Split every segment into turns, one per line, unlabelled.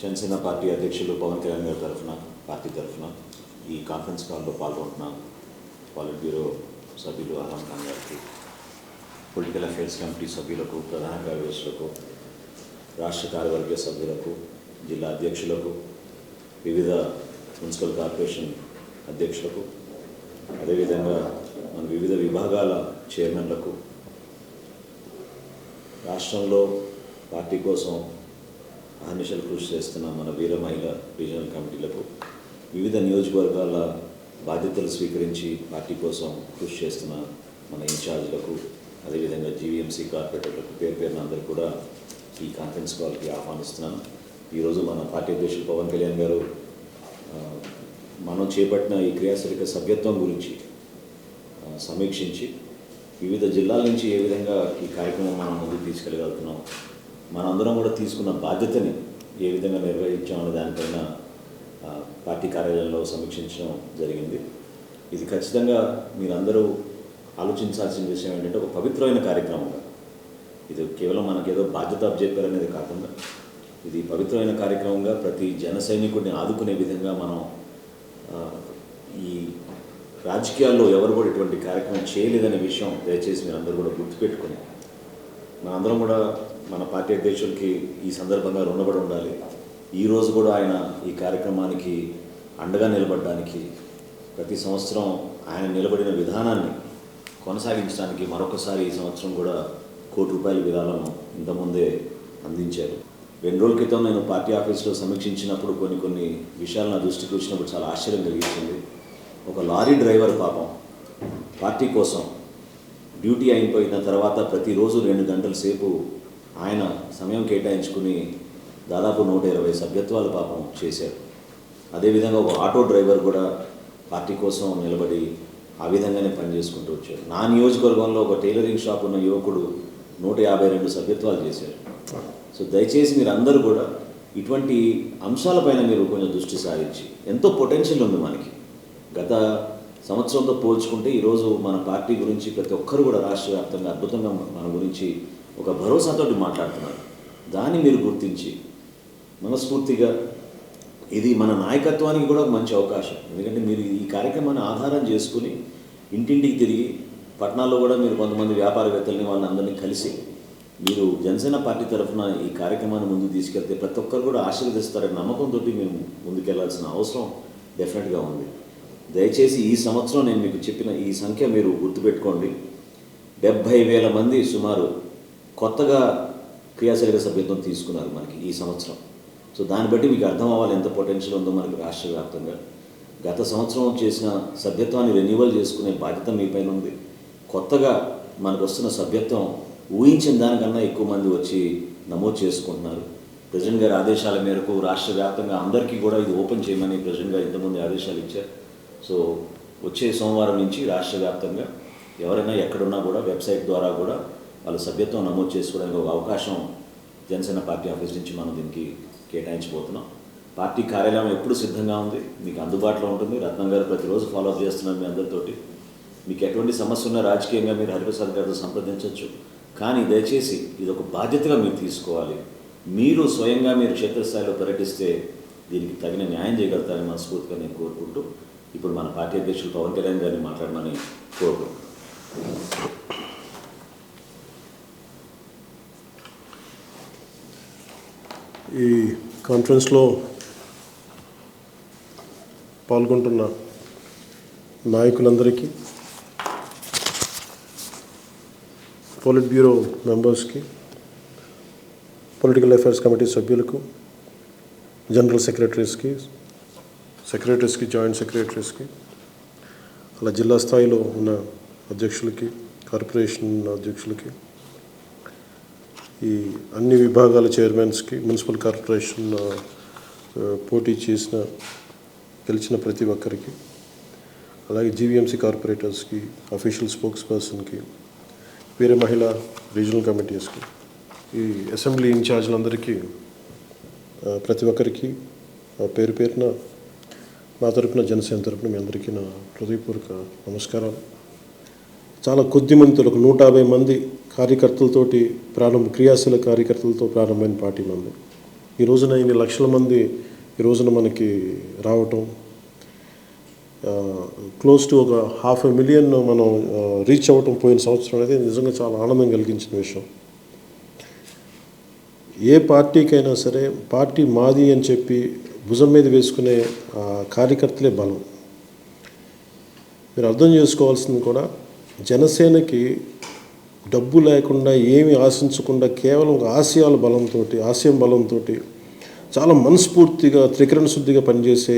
Janasena party అధ్యక్షులు పవన్ కళ్యాణ్ గారి తరఫున పార్టీ తరఫున ఈ కాన్ఫరెన్స్ కాల్లో పాల్గొంటున్న. పాలిట్ బ్యూరో సభ్యులు అహ్మద్ ఖాన్ గారికి పొలిటికల్ అఫైర్స్ కమిటీ సభ్యులకు ప్రధాన కార్యదర్శులకు రాష్ట్ర కార్యవర్గ సభ్యులకు జిల్లా అధ్యక్షులకు వివిధ మున్సిపల్ కార్పొరేషన్ అధ్యక్షులకు అదేవిధంగా మన వివిధ విభాగాల చైర్మన్లకు రాష్ట్రంలో పార్టీ కోసం అహర్నిశలు కృషి చేస్తున్న మన వీర మహిళ రీజనల్ కమిటీలకు వివిధ నియోజకవర్గాల బాధ్యతలు స్వీకరించి పార్టీ కోసం కృషి చేస్తున్న మన ఇన్ఛార్జ్లకు అదేవిధంగా జీవీఎంసీ కార్పొరేటర్లకు పేరు పేరున అందరూ కూడా ఈ కాన్ఫరెన్స్ కాల్కి ఆహ్వానిస్తున్నాను ఈరోజు మన పార్టీ అధ్యక్షులు పవన్ కళ్యాణ్ గారు మనం చేపట్టిన ఈ క్రియాశీలక సభ్యత్వం గురించి సమీక్షించి వివిధ జిల్లాల నుంచి ఏ విధంగా ఈ కార్యక్రమం మనం ముందుకు తీసుకెళ్ళగలుగుతున్నాం. మనందరం కూడా తీసుకున్న బాధ్యతని ఏ విధంగా నిర్వహించామనే దానిపైన పార్టీ కార్యాలయంలో సమీక్షించడం జరిగింది. ఇది ఖచ్చితంగా మీరందరూ ఆలోచించాల్సిన విషయం ఏంటంటే ఒక పవిత్రమైన కార్యక్రమంగా ఇది కేవలం మనకేదో బాధ్యత చెప్పారనేది కాకుండా ఇది పవిత్రమైన కార్యక్రమంగా ప్రతి జన సైనికుడిని ఆదుకునే విధంగా మనం ఈ రాజకీయాల్లో ఎవరు కూడా ఇటువంటి కార్యక్రమం చేయలేదనే విషయం దయచేసి మీరు అందరూ కూడా గుర్తుపెట్టుకుని మనందరం కూడా మన పార్టీ అధ్యక్షులకి ఈ సందర్భంగా రుణపడి ఉండాలి. ఈరోజు కూడా ఆయన ఈ కార్యక్రమానికి అండగా నిలబడడానికి ప్రతి సంవత్సరం ఆయన నిలబడిన విధానాన్ని కొనసాగించడానికి మరొకసారి ఈ సంవత్సరం కూడా కోటి రూపాయల విరాళం ఇంతకుముందే అందించారు. రెండు రోజుల క్రితం నేను పార్టీ ఆఫీస్లో సమీక్షించినప్పుడు కొన్ని కొన్ని విషయాలు నా దృష్టికి వచ్చినప్పుడు చాలా ఆశ్చర్యం కలిగించింది. ఒక లారీ డ్రైవర్ పాపం పార్టీ కోసం డ్యూటీ అయిపోయిన తర్వాత ప్రతిరోజు రెండు గంటల సేపు ఆయన సమయం కేటాయించుకుని దాదాపు నూట ఇరవై సభ్యత్వాలు పాపం చేశారు. అదేవిధంగా ఒక ఆటో డ్రైవర్ కూడా పార్టీ కోసం నిలబడి ఆ విధంగానే పనిచేసుకుంటూ వచ్చారు. నా నియోజకవర్గంలో ఒక టైలరింగ్ షాప్ ఉన్న యువకుడు నూట యాభై రెండు సభ్యత్వాలు చేశారు. సో దయచేసి మీరు అందరూ కూడా ఇటువంటి అంశాలపైన మీరు కొంచెం దృష్టి సారించి ఎంతో పొటెన్షియల్ ఉంది మనకి. గత సంవత్సరంతో పోల్చుకుంటే ఈరోజు మన పార్టీ గురించి ప్రతి ఒక్కరు కూడా రాష్ట్ర వ్యాప్తంగా అద్భుతంగా మన గురించి ఒక భరోసాతో మాట్లాడుతున్నారు. దాన్ని మీరు గుర్తించి మనస్ఫూర్తిగా ఇది మన నాయకత్వానికి కూడా ఒక మంచి అవకాశం. ఎందుకంటే మీరు ఈ కార్యక్రమాన్ని ఆధారం చేసుకుని ఇంటింటికి తిరిగి పట్టణాల్లో కూడా మీరు కొంతమంది వ్యాపారవేత్తల్ని వాళ్ళందరినీ కలిసి మీరు జనసేన పార్టీ తరఫున ఈ కార్యక్రమాన్ని ముందుకు తీసుకెళ్తే ప్రతి ఒక్కరు కూడా ఆశీర్వదిస్తారనే నమ్మకంతో మేము ముందుకెళ్ళాల్సిన అవసరం డెఫినెట్గా ఉంది. దయచేసి ఈ సంవత్సరం నేను మీకు చెప్పిన ఈ సంఖ్య మీరు గుర్తుపెట్టుకోండి. డెబ్భై వేల మంది సుమారు కొత్తగా క్రియాశీలక సభ్యత్వం తీసుకున్నారు మనకి ఈ సంవత్సరం. సో దాన్ని బట్టి మీకు అర్థం అవ్వాలి ఎంత పొటెన్షియల్ ఉందో మనకి రాష్ట్ర వ్యాప్తంగా. గత సంవత్సరం చేసిన సభ్యత్వాన్ని రెన్యువల్ చేసుకునే బాధ్యత మీపైన ఉంది. కొత్తగా మనకు వస్తున్న సభ్యత్వం ఊహించిన దానికన్నా ఎక్కువ మంది వచ్చి నమోదు చేసుకుంటున్నారు. ప్రెసిడెంట్ గారి ఆదేశాల మేరకు రాష్ట్ర వ్యాప్తంగా అందరికీ కూడా ఇది ఓపెన్ చేయమని ప్రెసిడెంట్ గారు ఇంతకుముందు ఆదేశాలు ఇచ్చారు. సో వచ్చే సోమవారం నుంచి రాష్ట్ర వ్యాప్తంగా ఎవరైనా ఎక్కడున్నా కూడా వెబ్సైట్ ద్వారా కూడా వాళ్ళ సభ్యత్వం నమోదు చేసుకోవడానికి ఒక అవకాశం జనసేన పార్టీ ఆఫీస్ నుంచి మనం దీనికి కేటాయించబోతున్నాం. పార్టీ కార్యాలయం ఎప్పుడు సిద్ధంగా ఉంది? మీకు అందుబాటులో ఉంటుంది. రత్నం గారు ప్రతిరోజు ఫాలో అప్ చేస్తున్నారు మీ అందరితోటి. మీకు ఎటువంటి సమస్య ఉన్నా రాజకీయంగా మీరు హరిప్రసాద్ గారితో సంప్రదించవచ్చు. కానీ దయచేసి ఇది ఒక బాధ్యతగా మీరు తీసుకోవాలి. మీరు స్వయంగా మీరు క్షేత్రస్థాయిలో పర్యటిస్తే దీనికి తగిన న్యాయం చేయగలుగుతారని మనస్ఫూర్తిగా నేను కోరుకుంటూ ఇప్పుడు మన పార్టీ అధ్యక్షులు పవన్ కళ్యాణ్ గారిని మాట్లాడమని కోరుకుంటున్నాను
ఈ కాన్ఫరెన్స్లో పాల్గొంటున్న నాయకులందరికీ పోలిట్ బ్యూరో మెంబర్స్కి పొలిటికల్ అఫైర్స్ కమిటీ సభ్యులకు జనరల్ సెక్రటరీస్కి సెక్రటరీస్కి జాయింట్ సెక్రటరీస్కి అలా జిల్లా స్థాయిలో ఉన్న అధ్యక్షులకి కార్పొరేషన్ అధ్యక్షులకి ఈ అన్ని విభాగాల చైర్మన్స్కి మున్సిపల్ కార్పొరేషన్ పోటీ చేసిన గెలిచిన ప్రతి ఒక్కరికి అలాగే జీవీఎంసీ కార్పొరేటర్స్కి అఫీషియల్ స్పోక్స్ పర్సన్కి వేరే మహిళా రీజనల్ కమిటీస్కి ఈ అసెంబ్లీ ఇన్ఛార్జ్లందరికీ ప్రతి ఒక్కరికి ఆ, పేరు పేరున మా తరపున జనసేన తరపున మీ అందరికీ నా హృదయపూర్వక నమస్కారాలు. చాలా కొద్ది మందితో ఒక నూట యాభై మంది కార్యకర్తలతోటి ప్రారంభ క్రియాశీల కార్యకర్తలతో ప్రారంభమైన పార్టీ మంది. ఈ రోజున ఇన్ని లక్షల మంది ఈ రోజున మనకి రావటం క్లోజ్ టు ఒక హాఫ్ ఎ మిలియన్ మనం రీచ్ అవ్వటం పోయిన సంవత్సరం అనేది నిజంగా చాలా ఆనందం కలిగించిన విషయం. ఏ పార్టీకైనా సరే పార్టీ మాది అని చెప్పి భుజం మీద వేసుకునే కార్యకర్తలే బలం. మీరు అర్థం చేసుకోవాల్సింది కూడా జనసేనకి డబ్బు లేకుండా ఏమి ఆశించకుండా కేవలం ఒక ఆశయాల బలంతో ఆశయం బలంతో చాలా మనస్ఫూర్తిగా త్రికరణ శుద్ధిగా పనిచేసే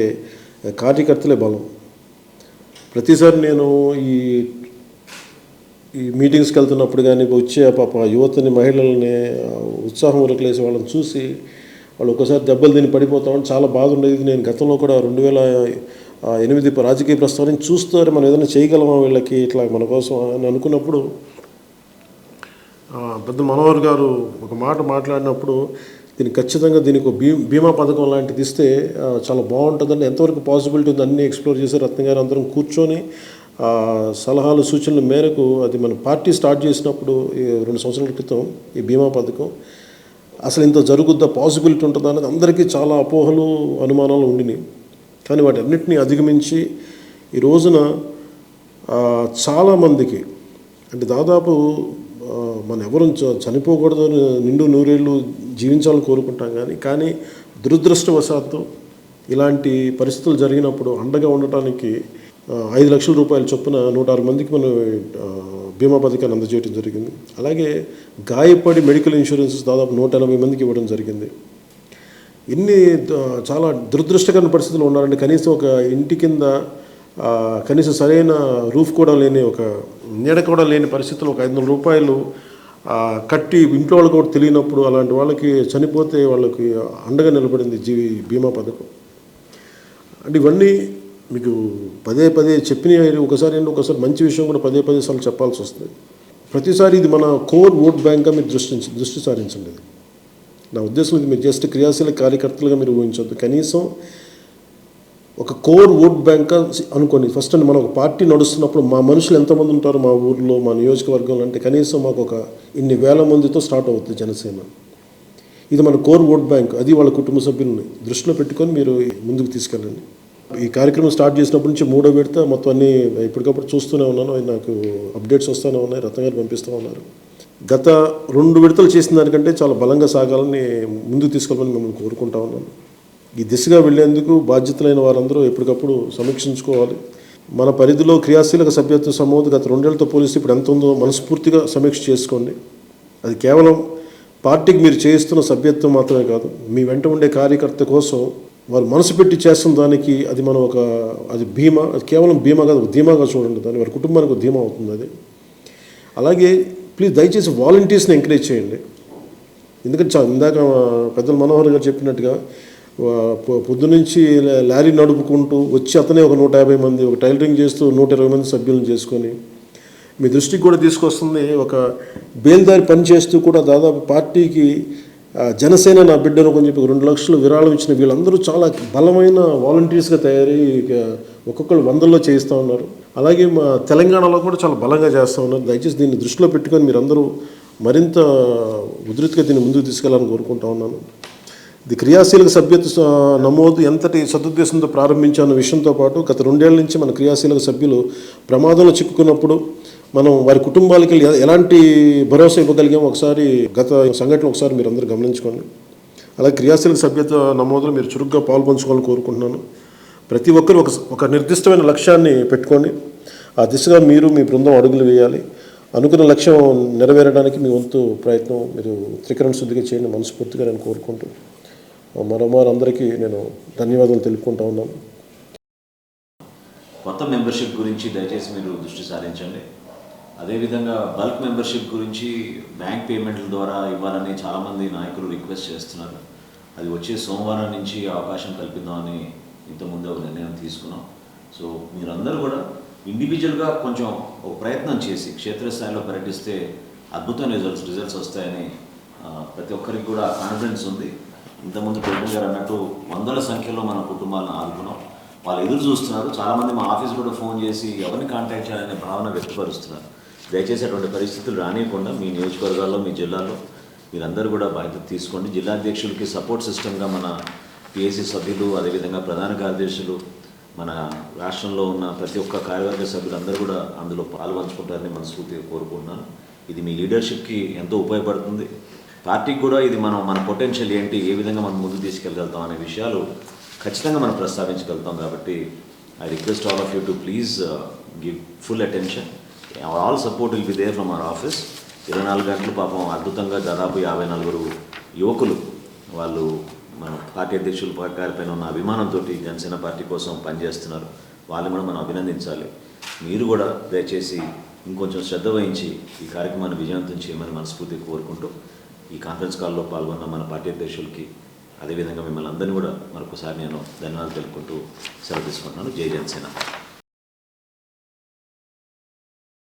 కార్యకర్తలే బలం. ప్రతిసారి నేను ఈ ఈ మీటింగ్స్కి వెళ్తున్నప్పుడు కానీ వచ్చే పాప యువతని మహిళల్ని ఉత్సాహం ఉరకలేసి వాళ్ళని చూసి వాళ్ళు ఒకసారి దెబ్బలు తిని పడిపోతామని చాలా బాధ ఉండేది. నేను గతంలో కూడా రెండు వేల ఎనిమిది రాజకీయ ప్రస్తావన చూస్తారు. మనం ఏదైనా చేయగలమా వీళ్ళకి ఇట్లా మన కోసం అని అనుకున్నప్పుడు పెద్ద మనోహర్ గారు ఒక మాట మాట్లాడినప్పుడు దీన్ని ఖచ్చితంగా దీనికి ఒక బీ బీమా పథకం లాంటిది ఇస్తే చాలా బాగుంటుందని ఎంతవరకు పాసిబిలిటీ ఉంది అన్నీ ఎక్స్ప్లోర్ చేసి రత్న గారు అందరం కూర్చొని సలహాలు సూచనల మేరకు అది మన పార్టీ స్టార్ట్ చేసినప్పుడు ఈ రెండు సంవత్సరాల క్రితం ఈ బీమా పథకం అసలు ఇంత జరుగుద్దా? పాసిబిలిటీ ఉంటుందా అనేది అందరికీ చాలా అపోహలు అనుమానాలు ఉండినాయి. కానీ వాటి అన్నింటినీ అధిగమించి ఈ రోజున చాలామందికి అంటే దాదాపు మనం ఎవరు చ- చనిపోకూడదు అని నిండు నూరేళ్ళు జీవించాలని కోరుకుంటాం కానీ కానీ దురదృష్టవశాత్తు ఇలాంటి పరిస్థితులు జరిగినప్పుడు అండగా ఉండటానికి ఐదు లక్షల రూపాయల చొప్పున నూట ఆరు మందికి మనం బీమా పథకాన్ని అందజేయడం జరిగింది. అలాగే గాయపడి మెడికల్ ఇన్సూరెన్సెస్ దాదాపు నూట ఎనభై మందికి ఇవ్వడం జరిగింది. ఇన్ని చాలా దురదృష్టకరమైన పరిస్థితులు ఉన్నారంటే కనీసం ఒక ఇంటి కింద కనీసం సరైన రూఫ్ కూడా లేని ఒక నీడ కూడా లేని పరిస్థితులు ఒక ఐదు వందల రూపాయలు కట్టి ఇంట్లో వాళ్ళకి కూడా తెలియనప్పుడు అలాంటి వాళ్ళకి చనిపోతే వాళ్ళకి అండగా నిలబడింది జీవి బీమా పథకం. అంటే ఇవన్నీ మీకు పదే పదే చెప్పిన ఒకసారి ఏంటి ఒకసారి మంచి విషయం కూడా పదే పదే సార్లు చెప్పాల్సి వస్తుంది. ప్రతిసారి ఇది మన కోర్ ఓట్ బ్యాంక్గా మీరు దృష్టి దృష్టి సారించండి. ఇది నా ఉద్దేశం ఇది మీరు జస్ట్ క్రియాశీల కార్యకర్తలుగా మీరు ఊహించవద్దు. కనీసం ఒక కోర్ ఓట్ బ్యాంక్ అనుకోండి. ఫస్ట్ అండి మనం ఒక పార్టీ నడుస్తున్నప్పుడు మా మనుషులు ఎంతమంది ఉంటారు మా ఊర్లో మా నియోజకవర్గంలో అంటే కనీసం మాకు ఒక ఇన్ని వేల మందితో స్టార్ట్ అవుతుంది జనసేన. ఇది మన కోర్ ఓట్ బ్యాంక్. అది వాళ్ళ కుటుంబ సభ్యులని దృష్టిలో పెట్టుకొని మీరు ముందుకు తీసుకెళ్ళండి. ఈ కార్యక్రమం స్టార్ట్ చేసినప్పటి నుంచి మూడో విడత మొత్తం అన్ని ఎప్పటికప్పుడు చూస్తూనే ఉన్నాను. అవి నాకు అప్డేట్స్ వస్తూనే ఉన్నాయి. రత్న గారు పంపిస్తూ ఉన్నారు. గత రెండు విడతలు చేసిన దానికంటే చాలా బలంగా సాగాలని ముందుకు తీసుకోవాలని మిమ్మల్ని కోరుకుంటా ఉన్నాను. ఈ దిశగా వెళ్ళేందుకు బాధ్యతలైన వారందరూ ఎప్పటికప్పుడు సమీక్షించుకోవాలి. మన పరిధిలో క్రియాశీలక సభ్యత్వ సమోదు గత రెండేళ్ళతో పోలిస్తే ఇప్పుడు ఎంత ఉందో మనస్ఫూర్తిగా సమీక్ష చేసుకోండి. అది కేవలం పార్టీకి మీరు చేయిస్తున్న సభ్యత్వం మాత్రమే కాదు మీ వెంట ఉండే కార్యకర్త కోసం వారు మనసు పెట్టి చేస్తున్న దానికి అది మనం ఒక అది భీమా అది కేవలం భీమా కాదు ఒక ధీమాగా చూడండి దాని వారి కుటుంబానికి ఒక ధీమా అవుతుంది అది. అలాగే ప్లీజ్ దయచేసి వాలంటీర్స్ని ఎంకరేజ్ చేయండి. ఎందుకంటే చా ఇందాక పెద్దలు మనోహర్ గారు చెప్పినట్టుగా పొద్దునుంచి లారీ నడుపుకుంటూ వచ్చి అతనే ఒక నూట యాభై మంది ఒక టైలరింగ్ చేస్తూ నూట ఇరవై మంది సభ్యులను చేసుకొని మీ దృష్టికి కూడా తీసుకొస్తుంది ఒక బేల్దారి పని చేస్తూ కూడా దాదాపు పార్టీకి జనసేన నా బిడ్డను కొంచెం చెప్పి రెండు లక్షలు విరాళం ఇచ్చిన వీళ్ళందరూ చాలా బలమైన వాలంటీర్స్గా తయారై ఒక్కొక్కరు వందల్లో చేయిస్తూ ఉన్నారు. అలాగే మా తెలంగాణలో కూడా చాలా బలంగా చేస్తూ ఉన్నారు. దయచేసి దీన్ని దృష్టిలో పెట్టుకొని మీరందరూ మరింత ఉధృతిగా దీన్ని ముందుకు తీసుకెళ్ళాలని కోరుకుంటా ఉన్నాను. ఇది క్రియాశీలక సభ్యత నమోదు ఎంతటి సదుద్దేశంతో ప్రారంభించాన్న విషయంతో పాటు గత రెండేళ్ళ నుంచి మన క్రియాశీలక సభ్యులు ప్రమాదంలో చిక్కుకున్నప్పుడు మనం వారి కుటుంబాలకి ఎలాంటి భరోసా ఇవ్వగలిగామో ఒకసారి గత సంఘటన ఒకసారి మీరు అందరూ గమనించుకోండి. అలాగే క్రియాశీలక సభ్యత నమోదులో మీరు చురుగ్గా పాల్పంచుకోవాలని కోరుకుంటున్నాను. ప్రతి ఒక్కరు ఒక ఒక నిర్దిష్టమైన లక్ష్యాన్ని పెట్టుకోండి. ఆ దిశగా మీరు మీ బృందం అడుగులు వేయాలి. అనుకున్న లక్ష్యం నెరవేరడానికి మీ వంతు ప్రయత్నం మీరు త్రికరణ శుద్ధిగా చేయండి మనస్ఫూర్తిగా నేను కోరుకుంటూ. మరోమారు అందరికీ నేను ధన్యవాదాలు తెలుపుకుంటా ఉన్నాను.
కొత్త మెంబర్షిప్ గురించి దయచేసి మీరు దృష్టి సారించండి. అదేవిధంగా బల్క్ మెంబర్షిప్ గురించి బ్యాంక్ పేమెంట్ల ద్వారా ఇవ్వాలని చాలామంది నాయకులు రిక్వెస్ట్ చేస్తున్నారు. అది వచ్చే సోమవారం నుంచి అవకాశం కల్పిద్దామని ఇంతకుముందే ఒక నిర్ణయం తీసుకున్నాం. సో మీరందరూ కూడా ఇండివిజువల్గా కొంచెం ఒక ప్రయత్నం చేసి క్షేత్రస్థాయిలో పర్యటిస్తే అద్భుతమైన రిజల్ట్స్ రిజల్ట్స్ వస్తాయని ప్రతి ఒక్కరికి కూడా కాన్ఫిడెన్స్ ఉంది. ఇంతకుముందు ప్రభుత్వం గారు అన్నట్టు వందల సంఖ్యలో మన కుటుంబాలను ఆదుకున్నాం. వాళ్ళు ఎదురు చూస్తున్నారు. చాలామంది మా ఆఫీస్ కూడా ఫోన్ చేసి ఎవరిని కాంటాక్ట్ చేయాలనే భావన వ్యక్తపరుస్తున్నారు. దయచేసి అటువంటి పరిస్థితులు రానియకుండా మీ నియోజకవర్గాల్లో మీ జిల్లాలో మీరందరూ కూడా బాధ్యత తీసుకోండి. జిల్లా అధ్యక్షులకి సపోర్ట్ సిస్టమ్గా మన పిఎస్సి సభ్యులు అదేవిధంగా ప్రధాన కార్యదర్శులు మన రాష్ట్రంలో ఉన్న ప్రతి ఒక్క కార్యవర్గ సభ్యులందరూ కూడా అందులో పాల్పంచుకుంటారని మనస్ఫూర్తిగా కోరుకుంటున్నాను. ఇది మీ లీడర్షిప్కి ఎంతో ఉపయోగపడుతుంది. పార్టీకి కూడా ఇది మనం మన పొటెన్షియల్ ఏంటి ఏ విధంగా మనం ముందుకు తీసుకెళ్ళగలుగుతాం అనే విషయాలు ఖచ్చితంగా మనం ప్రస్తావించగలుగుతాం కాబట్టి I request all of you to please give full attention all support will be there from our office ఇరవై నాలుగు గంటలు పాపం అద్భుతంగా దాదాపు యాభై నలుగురు యువకులు వాళ్ళు మన పార్టీ అధ్యక్షుల గారిపైన ఉన్న అభిమానంతో జనసేన పార్టీ కోసం పనిచేస్తున్నారు. వాళ్ళని కూడా మనం అభినందించాలి. మీరు కూడా దయచేసి ఇంకొంచెం శ్రద్ధ వహించి ఈ కార్యక్రమాన్ని విజయవంతం చేయమని మనస్ఫూర్తిగా కోరుకుంటూ ఈ కాన్ఫరెన్స్ కాల్లో పాల్గొన్న మన పార్టీ అధ్యక్షులకి అదేవిధంగా మిమ్మల్ని అందరినీ కూడా మరొకసారి నేను ధన్యవాదాలు తెలుపుకుంటూ సెలవు తీసుకుంటున్నాను. జై జనసేన.